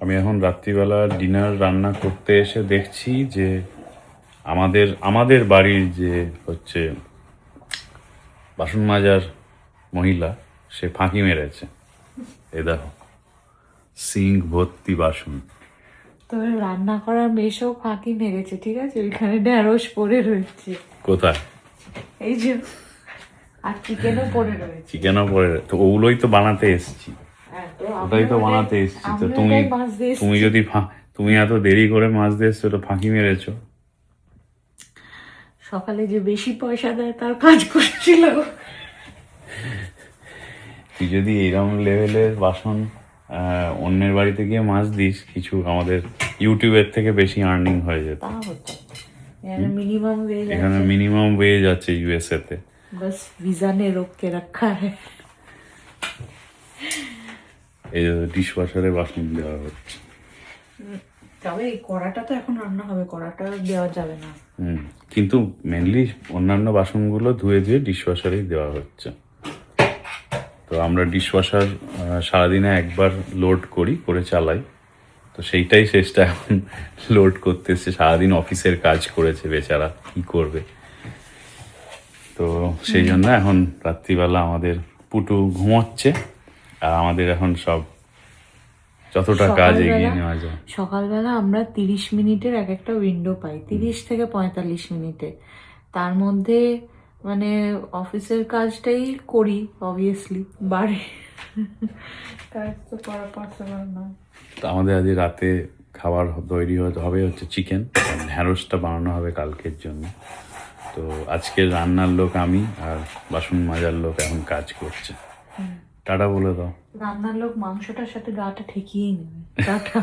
আমি এখন রাত্রিবেলা ডিনার রান্না করতে এসে দেখছি যে আমাদের আমাদের বাড়ির যে হচ্ছে বাসন মাজার মহিলা সে ফাঁকি মেরেছে। এ দেখো সিঙ্ক ভর্তি বাসন। তবে রান্না করার মেশও ফাঁকি মেরেছে ঠিক আছে? ওইখানে ঢ্যাঁড়স পড়ে রয়েছে। কোথায়? এই যে আর চিকেনও পড়ে রয়েছে। চিকেনও পরে তো ওগুলোই তো বানাতে এসেছি। ওটাই তো মানে বানাতে এসেছি তো। তুমি তুমি যদি তুমি এত দেরি করে মাছ দিয়ে এসছো তো ফাঁকি মেরেছো। সকালে যে বেশি পয়সা দেয় তার কাজ করছিল। তুই যদি এরকম লেভেলের বাসন অন্যের বাড়িতে গিয়ে মাছ দিস কিছু আমাদের ইউটিউবের থেকে বেশি আর্নিং হয়ে যেত। এখানে মিনিমাম ওয়েজ আছে। ইউএসএ তে। বাস ভিসা নে রোক কে রাখা হ্যায় এই ডিশ ওয়াশারে বাসন দেওয়া হচ্ছে। তবে এই কড়াটা তো এখন রান্না হবে কড়াটা দেওয়া যাবে না। হুম কিন্তু মেনলি অন্যান্য বাসনগুলো ধুয়ে ধুয়ে ডিশ ওয়াশারেই দেওয়া হচ্ছে। তো আমরা ডিশ ওয়াশার সারাদিনে একবার লোড করি করে চালাই। তো সেইটাই শেষটা এখন লোড করতে এসছে সারাদিন অফিসের কাজ করেছে বেচারা কি করবে? তো সেই জন্য এখন রাত্রিবেলা আমাদের পুটু ঘুমোচ্ছে। আর আমাদের এখন সব যতটা কাজ এগিয়ে নেওয়া যায়। সকালবেলা আমরা তিরিশ মিনিটের এক একটা উইন্ডো পাই। তিরিশ থেকে পঁয়তাল্লিশ মিনিটে। তার মধ্যে মানে অফিসের কাজটাই করি অবভিয়াসলি বাড়ি। কাজ তো করা পসিবল না তো আমাদের আজ রাতে খাবার তৈরি হবে হচ্ছে চিকেন ঢ্যাঁড়সটা বানানো হবে কালকের জন্য। তো আজকে রান্নার লোক আমি আর বাসন মাজার লোক এখন কাজ করছে। টাটা বলে দাও। রান্নার লোক মাংসটার সাথে গাটা ঠেকিয়েই নেবে। টাটা